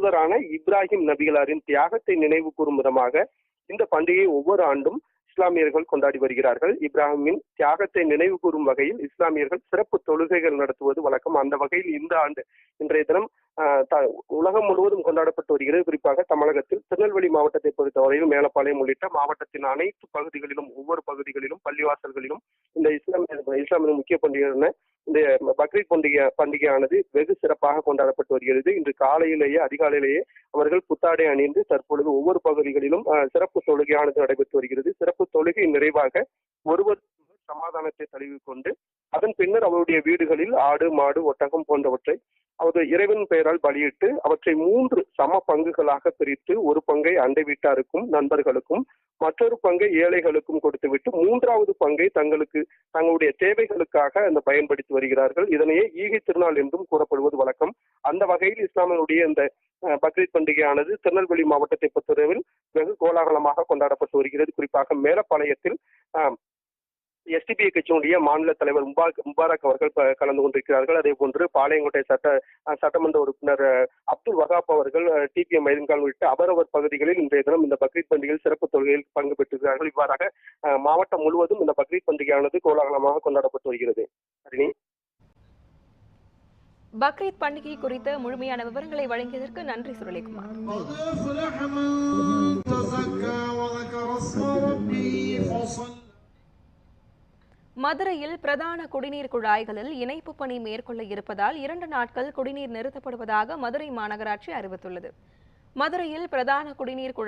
திருத்துதரான இப்ராஹிம் நபிகளாரின் தியாகத்தை நினைவு கூறும் விதமாக இந்த பண்டிகையை ஒவ்வொரு ஆண்டும் இஸ்லாமியர்கள் கொண்டாடி வருகிறார்கள். இப்ராஹிமின் தியாகத்தை நினைவு கூறும் வகையில் இஸ்லாமியர்கள் சிறப்பு தொழுகைகள் நடத்துவது வழக்கம். அந்த வகையில் இந்த ஆண்டு இன்றைய தினம் உலகம் முழுவதும் கொண்டாடப்பட்டு வருகிறது. குறிப்பாக தமிழகத்தில் திருநெல்வேலி மாவட்டத்தை பொறுத்தவரையில் மேலப்பாளையம் உள்ளிட்ட மாவட்டத்தின் அனைத்து பகுதிகளிலும் ஒவ்வொரு பகுதிகளிலும் பள்ளிவாசல்களிலும் இந்த இஸ்லாமிய இஸ்லாமிய முக்கிய பண்டிகையான இந்த பக்ரீத் பண்டிகை பண்டிகையானது வெகு சிறப்பாக கொண்டாடப்பட்டு வருகிறது. இன்று காலையிலேயே அதிகாலையிலேயே அவர்கள் புத்தாடை அணிந்து தற்பொழுது ஒவ்வொரு பகுதிகளிலும் சிறப்பு தொழுகையானது நடைபெற்று வருகிறது. சிறப்பு தொழுகை நிறைவாக ஒருவர் சமாதானத்தை தழுவிக்கொண்டு அதன் பின்னர் அவருடைய வீடுகளில் ஆடு மாடு ஒட்டகம் போன்றவற்றை அவரது இறைவன் பெயரால் பலியிட்டு அவற்றை மூன்று சம பங்குகளாக பிரித்து ஒரு பங்கை அண்டை வீட்டாருக்கும் நண்பர்களுக்கும் மற்றொரு பங்கை ஏழைகளுக்கும் கொடுத்துவிட்டு மூன்றாவது பங்கை தங்களுக்கு தங்களுடைய தேவைகளுக்காக அந்த பயன்படுத்தி வருகிறார்கள். இதனையே ஈகை திருநாள் என்றும் கூறப்படுவது வழக்கம். அந்த வகையில் இஸ்லாமியனுடைய இந்த பக்ரீத் பண்டிகையானது திருநெல்வேலி மாவட்டத்தை பொறுத்தவரையில் வெகு கோலாகலமாக கொண்டாடப்பட்டு வருகிறது. குறிப்பாக மேலப்பாளையத்தில் எஸ்டிபிஐ கட்சியினுடைய மாநில தலைவர் முபாரக் முபாரக் அவர்கள் கலந்து கொண்டிருக்கிறார்கள். அதே போன்று பாளையங்கோட்டை சட்ட சட்டமன்ற உறுப்பினர் அப்துல் வகாப் அவர்கள் டிபிஎம் மைதன்கால் உள்ளிட்ட அவரவர் பகுதிகளில் இன்றைய தினம் இந்த பக்ரீத் பண்டிகையில் சிறப்பு தொழுகையில் பங்கு பெற்றிருக்கிறார்கள். இவ்வாறாக மாவட்டம் முழுவதும் இந்த பக்ரீத் பண்டிகையானது கோலாகலமாக கொண்டாடப்பட்டு வருகிறது. ஹரிணி பக்ரீத் பண்டிகை குறித்த முழுமையான விவரங்களை வழங்கியதற்கு நன்றி சுரளிக்குமார் மதுரையில் பிரதான குடிநீர் குழாய்களில் இணைப்பு பணி மேற்கொள்ள இருப்பதால் இரண்டு நாட்கள் குடிநீர் நிறுத்தப்படுவதாக மதுரை மாநகராட்சி அறிவித்துள்ளது. மதுரையில் பிரதான குடிநீர் குழாய்